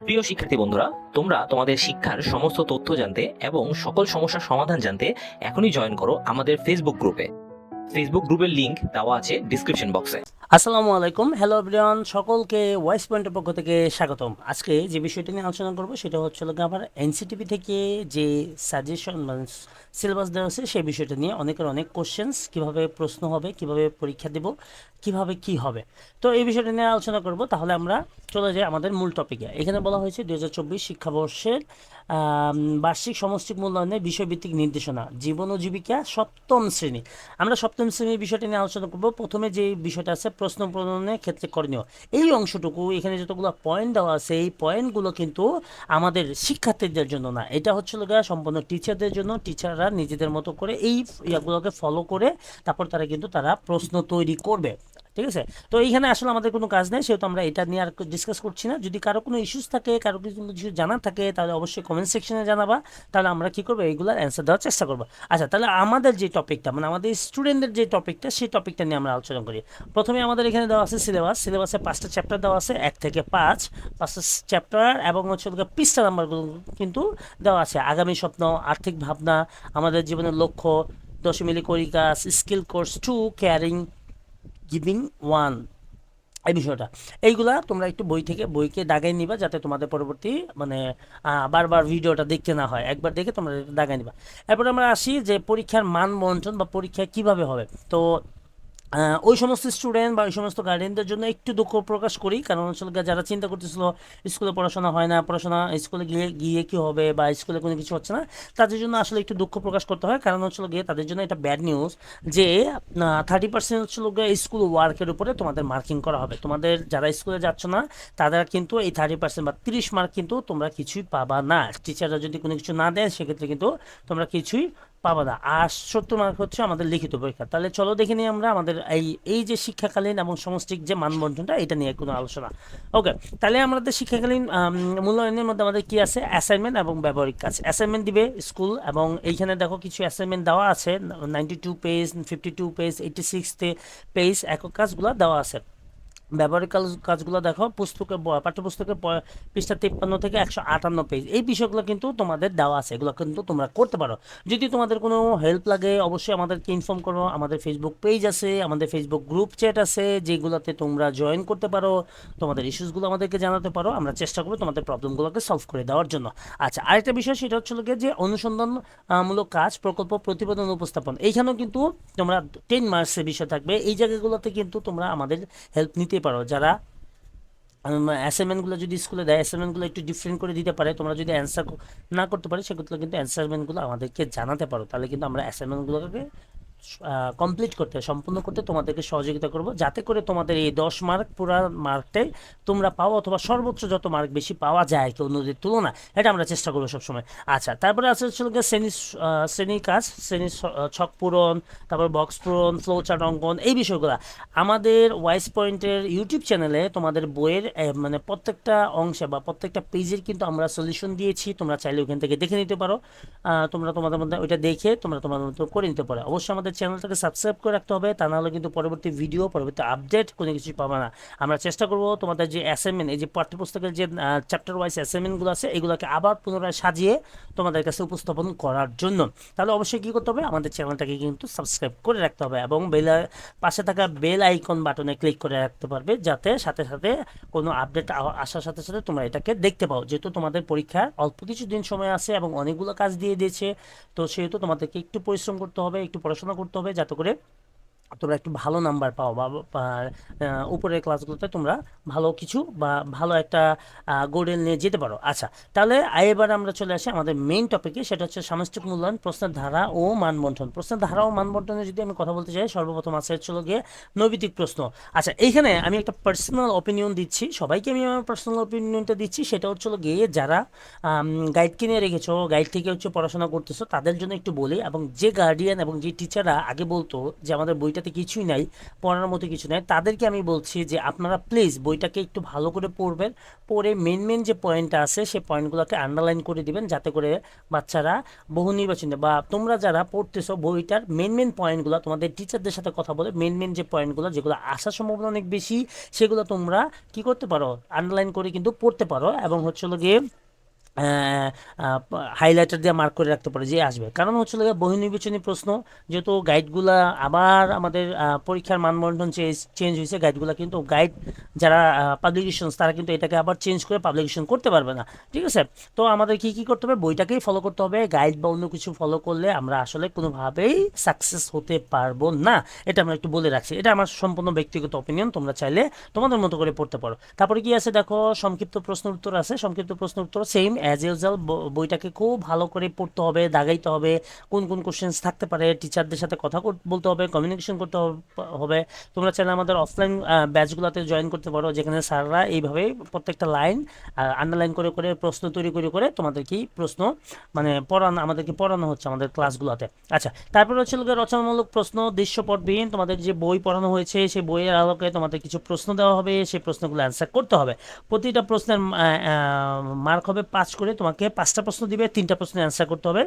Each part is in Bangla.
প্রিয় শিক্ষার্থী বন্ধুরা, তোমরা তোমাদের শিক্ষার সমস্ত তথ্য জানতে এবং সকল সমস্যার সমাধান জানতে এখনই জয়েন করো আমাদের ফেসবুক গ্রুপে ফেসবুক গ্রুপের লিংক দেওয়া আছে ডিসক্রিপশন বক্সে আসসালামু আলাইকুম। হ্যালো এভরিওয়ান সকলকে ওয়াইস পয়েন্টের পক্ষ থেকে স্বাগতম। আজকে যে বিষয়টি নিয়ে আলোচনা করব সেটা হচ্ছে গিয়ে আমার এনসিটিভি থেকে যে সাজেশন মানে সিলেবাস দেওয়া আছে সেই বিষয়টা নিয়ে অনেকের অনেক কোশ্চেন্স কীভাবে প্রশ্ন হবে, কীভাবে পরীক্ষা দেব, কীভাবে কি হবে। তো এই বিষয়টা নিয়ে আলোচনা করব, তাহলে আমরা চলে যাই আমাদের মূল টপিকে এখানে বলা হয়েছে দু হাজার চব্বিশ শিক্ষাবর্ষের বার্ষিক সমষ্টিক মূল্যায়নের বিষয়ভিত্তিক নির্দেশনা, জীবন ও জীবিকা সপ্তম শ্রেণি। আমরা সপ্তম শ্রেণির বিষয়টা নিয়ে আলোচনা করব। প্রথমে যে বিষয়টা আছে প্রশ্ন প্রণয়নের ক্ষেত্রে করণীয়। এই অংশটুকু এখানে যতগুলো পয়েন্ট দেওয়া আছে, এই পয়েন্টগুলো কিন্তু আমাদের শিক্ষার্থীদের জন্য না। এটা হচ্ছে গা সম্পূর্ণ টিচারদের জন্য। টিচাররা নিজেদের মতো করে এই ইয়াগুলোকে ফলো করে তারপর তারা কিন্তু তারা প্রশ্ন তৈরি করবে। ঠিক আছে? তো এইখানে আসলে আমাদের কোনো কাজ নেই, সেহেতু আমরা এটা নিয়ে আর ডিসকাস করছি না। যদি কারও কোনো ইস্যুস থাকে, কারও কিছু কিছু জানার থাকে, তাহলে অবশ্যই কমেন্ট সেকশনে জানাবা। তাহলে আমরা কী করব? এইগুলোর অ্যান্সার দেওয়ার চেষ্টা করব। আচ্ছা তাহলে আমাদের যে টপিকটা মানে আমাদের স্টুডেন্টদের যে টপিকটা সেই টপিকটা নিয়ে আমরা আলোচনা করি। প্রথমে আমাদের এখানে দেওয়া আছে সিলেবাস সিলেবাসে পাঁচটা চ্যাপ্টার দেওয়া আছে, এক থেকে পাঁচ। পাঁচটা চ্যাপ্টার এবং হচ্ছে পৃষ্ঠা নাম্বারগুলো কিন্তু দেওয়া আছে। আগামী স্বপ্ন, আর্থিক ভাবনা, আমাদের জীবনের লক্ষ্য, দশমিলি করিকাস skill course to caring giving one. এই বিষয়টা। এইগুলা তোমরা একটু বই থেকে বইকে দাগাই নিবা যাতে তোমাদের পরবর্তী মানে বারবার ভিডিওটা দেখতে না হয়। একবার দেখে তোমরা দাগাই নিবা। এরপর আমরা আসি যে পরীক্ষার মান বন্টন বা পরীক্ষা কীভাবে হবে? তো ওই সমস্ত স্টুডেন্ট বা ওই সমস্ত গার্ডিয়ানদের জন্য একটু দুঃখ প্রকাশ করি। কারণ আসলে যারা চিন্তা করতেছিল স্কুলে পড়াশোনা হয় না, পড়াশোনা স্কুলে গিয়ে গিয়ে কী হবে বা স্কুলে কোনো কিছু হচ্ছে না, তাদের জন্য আসলে একটু দুঃখ প্রকাশ করতে হয়। কারণ হচ্ছিল গিয়ে তাদের জন্য এটা ব্যাড নিউজ যে থার্টি পার্সেন্ট হচ্ছিল গিয়ে স্কুল ওয়ার্কের উপরে তোমাদের মার্কিং করা হবে। তোমাদের যারা স্কুলে যাচ্ছ না, তারা কিন্তু এই থার্টি পার্সেন্ট বা তিরিশ মার্ক কিন্তু তোমরা কিছুই পাবা না। টিচাররা যদি কোনো কিছু না দেয়, সেক্ষেত্রে কিন্তু তোমরা কিছুই পাবা না। আর সত্তর মার্ক হচ্ছে আমাদের লিখিত পরীক্ষা। তাহলে চলো দেখে নিই আমরা আমাদের এই এই যে শিক্ষাকালীন এবং সমষ্টিক যে মানবন্ধনটা, এটা নিয়ে কোনো আলোচনা। ওকে তাহলে আমাদের শিক্ষাকালীন মূল্যায়নের মধ্যে আমাদের কি আছে? অ্যাসাইনমেন্ট এবং ব্যবহারিক কাজ। অ্যাসাইনমেন্ট দিবে স্কুল এবং এইখানে দেখো কিছু অ্যাসাইনমেন্ট দেওয়া আছে। Ninety two page fifty two page eighty six page একক কাজগুলো দেওয়া আছে। ব্যবহারিক কাজ, কাজগুলো দেখো, পুস্তকে পাঠ্যপুস্তকে পৃষ্ঠা তিপ্পান্ন থেকে একশো আটান্ন পেজ এই বিষয়গুলো কিন্তু তোমাদের দেওয়া আছে, এগুলো কিন্তু তোমরা করতে পারো। যদি তোমাদের কোনো হেল্প লাগে, অবশ্যই আমাদেরকে ইনফর্ম করো। আমাদের ফেসবুক পেজ আছে, আমাদের ফেসবুক গ্রুপ চ্যাট আছে, যেগুলোতে তোমরা জয়েন করতে পারো। তোমাদের ইস্যুসগুলো আমাদেরকে জানাতে পারো। আমরা চেষ্টা করব তোমাদের প্রবলেমগুলোকে সলভ করে দেওয়ার জন্য। আচ্ছা আরেকটা বিষয় সেটা হচ্ছে গিয়ে যে অনুসন্ধানমূলক কাজ, প্রকল্প প্রতিবেদন উপস্থাপন। এইখানেও কিন্তু তোমরা টেন মার্কসের বিষয় থাকবে। এই জায়গাগুলোতে কিন্তু তোমরা আমাদের হেল্প নিতে পারো, যারা অ্যাসাইনমেন্টগুলো যদি স্কুলে দেয় অ্যাসাইনমেন্টগুলো একটু ডিফারেন্ট করে দিতে পারে, তোমরা যদি অ্যান্সার না করতে পারো সেগুলো কিন্তু অ্যান্সারমেন্টগুলো আমাদেরকে জানাতে পারো, তাহলে কিন্তু আমরা অ্যাসাইনমেন্টগুলোকে কমপ্লিট করতে সম্পূর্ণ করতে তোমাদেরকে সহযোগিতা করব। যাতে করে তোমাদের এই দশ মার্ক পুরা মার্কটাই তোমরা পাও অথবা সর্বোচ্চ যত মার্ক বেশি পাওয়া যায় কেউ অন্যদের তুলনা এটা আমরা চেষ্টা করব সবসময়। আচ্ছা তারপরে আছে হচ্ছে শ্রেণি আহ, শ্রেণির কাজ শ্রেণির ছক পূরণ তারপর বক্স পূরণ ফ্লো চার্ট অঙ্কন এই বিষয়গুলো। আমাদের ওয়াইস পয়েন্টের ইউটিউব চ্যানেলে তোমাদের বইয়ের মানে প্রত্যেকটা অংশে বা প্রত্যেকটা পেজের কিন্তু আমরা সলিউশন দিয়েছি। তোমরা চাইলে ওখান থেকে দেখে নিতে পারো। তোমরা তোমাদের মধ্যে ওইটা দেখে তোমরা তোমাদের মতো করে নিতে পারো। অবশ্যই আমাদের চ্যানেলটাকে সাবস্ক্রাইব করে রাখতে হবে, তা নাহলে কিন্তু পরবর্তী ভিডিও পরবর্তী আপডেট কোনো কিছু পাবে না। আমরা চেষ্টা করব তোমাদের যে অ্যাসাইনমেন্ট এই যে পাঠ্যপুস্তকের যে চ্যাপ্টার ওয়াইজ অ্যাসাইনমেন্টগুলো আছে, এগুলোকে আবার পুনরায় সাজিয়ে তোমাদের কাছে উপস্থাপন করার জন্য। তাহলে অবশ্যই কী করতে হবে? আমাদের চ্যানেলটাকে কিন্তু সাবস্ক্রাইব করে রাখতে হবে এবং বেল, পাশে থাকা বেল আইকন বাটনে ক্লিক করে রাখতে পারবে, যাতে সাথে সাথে কোনো আপডেট আসার সাথে সাথে তোমরা এটাকে দেখতে পাও। যেহেতু তোমাদের পরীক্ষার অল্প কিছু দিন সময় আছে এবং অনেকগুলো কাজ দিয়ে দিয়েছে, তো সেহেতু তোমাদেরকে একটু পরিশ্রম করতে হবে, একটু পড়াশোনা করতে হবে যাতে করে তোমরা একটু ভালো নাম্বার পাও বা উপরের ক্লাসগুলোতে তোমরা ভালো কিছু বা ভালো একটা গোল্ডেন নিয়ে যেতে পারো। আচ্ছা তাহলে এবার আমরা চলে আসি আমাদের মেইন টপিকে সেটা হচ্ছে সামষ্টিক মূল্যায়ন, প্রশ্নের ধারা ও মানবন্টন। প্রশ্নের ধারা ও মানবন্টনে যদি আমি কথা বলতে চাই, সর্বপ্রথম আছে হলো গিয়ে নৈবিতিক প্রশ্ন। আচ্ছা এইখানে আমি একটা পার্সোনাল অপিনিয়ন দিচ্ছি, সবাইকে আমি আমার পার্সোনাল অপিনিয়নটা দিচ্ছি, সেটা হচ্ছে গিয়ে যারা গাইড কিনে রেখেছো গাইড থেকে হচ্ছে পড়াশোনা করতেছো, তাদের জন্য একটু বলি, এবং যে গার্ডিয়ান এবং যে টিচাররা আগে বলতো যে আমাদের বইটা বইটাতে কিছুই নাই, পড়ার মতো কিছু নাই। তাদেরকে আমি বলছি যে আপনারা প্লিজ বইটাকে একটু ভালো করে পড়বেন, পড়ে মেন মেন যে পয়েন্টটা আছে সেই পয়েন্টগুলোকে আন্ডারলাইন করে দিবেন, যাতে করে বাচ্চারা বহু নির্বাচনে বা তোমরা যারা পড়তেছো বইটার মেন মেন পয়েন্টগুলো তোমাদের টিচারদের সাথে কথা বলে মেন মেন যে পয়েন্টগুলো যেগুলো আসার সম্ভাবনা অনেক বেশি, সেগুলো তোমরা কি করতে পারো? আন্ডারলাইন করে কিন্তু পড়তে পারো। এবং হচ্ছে গিয়ে হাইলাইটার দিয়ে মার্ক করে রাখতে পারে যে আসবে। কারণ হচ্ছে গিয়ে বহির্নির্বাচনী প্রশ্ন, যেহেতু গাইডগুলা আবার আমাদের পরীক্ষার মানবন্ধন চেঞ্জ হয়েছে গাইডগুলা কিন্তু গাইড যারা পাবলিকেশনস তারা কিন্তু এটাকে আবার চেঞ্জ করে পাবলিকেশন করতে পারবে না। ঠিক আছে? তো আমাদের কি কি করতে হবে? বইটাকেই ফলো করতে হবে। গাইড বা অন্য কিছু ফলো করলে আমরা আসলে কোনোভাবেই সাকসেস হতে পারব না। এটা আমরা একটু বলে রাখছি। এটা আমার সম্পূর্ণ ব্যক্তিগত অপিনিয়ন তোমরা চাইলে তোমাদের মতো করে পড়তে পারো। তারপরে কি আছে? দেখো, সংক্ষিপ্ত প্রশ্ন উত্তর আছে। সংক্ষিপ্ত প্রশ্ন উত্তর সেম অ্যাজ ইউজুয়াল বইটাকে খুব ভালো করে পড়তে হবে, দাগাইতে হবে, কোন কোন কোশ্চেন্স থাকতে পারে টিচারদের সাথে কথা বলতে হবে কমিউনিকেশন করতে হবে তোমরা চাইলে আমাদের অফলাইন ব্যাচগুলোতে জয়েন করতে পারো, যেখানে স্যাররা এইভাবে প্রত্যেকটা লাইন আন্ডারলাইন করে করে, প্রশ্ন তৈরি করে করে তোমাদের কি প্রশ্ন মানে পড়ানো, আমাদেরকে পড়ানো হচ্ছে আমাদের ক্লাসগুলোতে আচ্ছা তারপরে হচ্ছে রচনামূলক প্রশ্ন, দৃশ্যপটবিহীন, তোমাদের যে বই পড়ানো হয়েছে, সেই বইয়ের আলোকে তোমাদের কিছু প্রশ্ন দেওয়া হবে, সেই প্রশ্নগুলো অ্যান্সার করতে হবে। প্রতিটা প্রশ্নের মার্ক হবে পাঁচ করে তোমাকে পাঁচটা প্রশ্ন দিবে, তিনটা প্রশ্নের অ্যান্সার করতে হবে।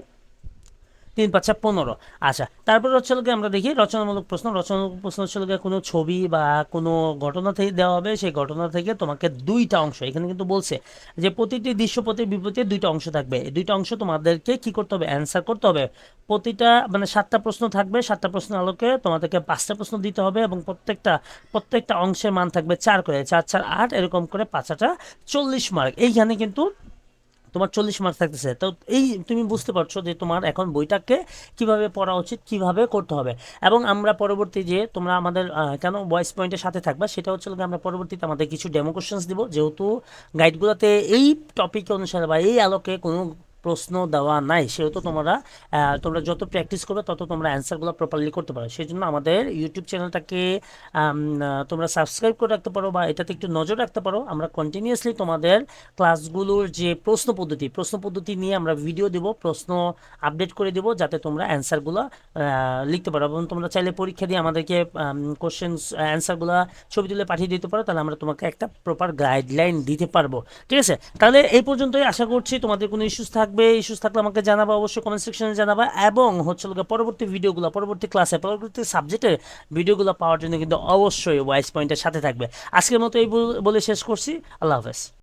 তিন পাঁচটা পনেরো। আচ্ছা তারপরে হচ্ছে গিয়ে আমরা দেখি রচনামূলক প্রশ্ন। রচনামূলক প্রশ্ন হচ্ছে গিয়ে কোনো ছবি বা কোনো ঘটনা থেকে দেওয়া হবে, সেই ঘটনা থেকে তোমাকে দুইটা অংশ, এখানে কিন্তু বলছে যে প্রতিটি দৃশ্যপতির বিপরীতে দুইটা অংশ থাকবে। এই দুইটা অংশ তোমাদেরকে কি করতে হবে? অ্যান্সার করতে হবে। প্রতিটা মানে সাতটা প্রশ্ন থাকবে, সাতটা প্রশ্নের আলোকে তোমাদেরকে পাঁচটা প্রশ্ন দিতে হবে এবং প্রত্যেকটা প্রত্যেকটা অংশের মান থাকবে চার করে, চার চার, আট, এরকম করে পাঁচাটা চল্লিশ মার্ক এইখানে কিন্তু তোমার চল্লিশ মার্ক থাকতেছে। তো এই তুমি বুঝতে পারছ যে তোমার এখন বইটাকে কীভাবে পড়া উচিত, কীভাবে করতে হবে। এবং আমরা পরবর্তী যে তোমরা আমাদের কেন ভয়েস পয়েন্টের সাথে থাকবা, সেটা হচ্ছে আমরা পরবর্তীতে আমাদের কিছু ডেমো কোশ্চেন্স দিব। যেহেতু গাইডগুলোতে এই টপিক অনুসারে বা এই আলোকে কোনো প্রশ্ন দেওয়া নাই, সেহেতু তোমরা তোমরা যত প্র্যাকটিস করবে তত তোমরা অ্যান্সারগুলো প্রপারলি করতে পারো। সেই জন্য আমাদের ইউটিউব চ্যানেলটাকে তোমরা সাবস্ক্রাইব করে রাখতে পারো বা এটাতে একটু নজর রাখতে পারো। আমরা কন্টিনিউয়াসলি তোমাদের ক্লাসগুলোর যে প্রশ্ন পদ্ধতি প্রশ্ন পদ্ধতি নিয়ে আমরা ভিডিও দেব, প্রশ্ন আপডেট করে দেব, যাতে তোমরা অ্যান্সারগুলো লিখতে পারো। এবং তোমরা চাইলে পরীক্ষা দিয়ে আমাদেরকে কোশ্চেন্স অ্যান্সারগুলো ছবি তুলে পাঠিয়ে দিতে পারো, তাহলে আমরা তোমাকে একটা প্রপার গাইডলাইন দিতে পারব। ঠিক আছে? তাহলে এই পর্যন্তই। আশা করছি তোমাদের কোনো ইস্যুস থাকবে। ইস্যুস থাকলে আমাকে জানাবা, অবশ্যই কমেন্ট সেকশনে জানাবা এবং হচ্ছে লোকের পরবর্তী ভিডিওগুলো পরবর্তী ক্লাসে পরবর্তী সাবজেক্টের ভিডিওগুলো পাওয়ার জন্য কিন্তু অবশ্যই ওয়াইস পয়েন্টের সাথে থাকবে। আজকের মতো এই বলে শেষ করছি। আল্লাহ হাফেজ।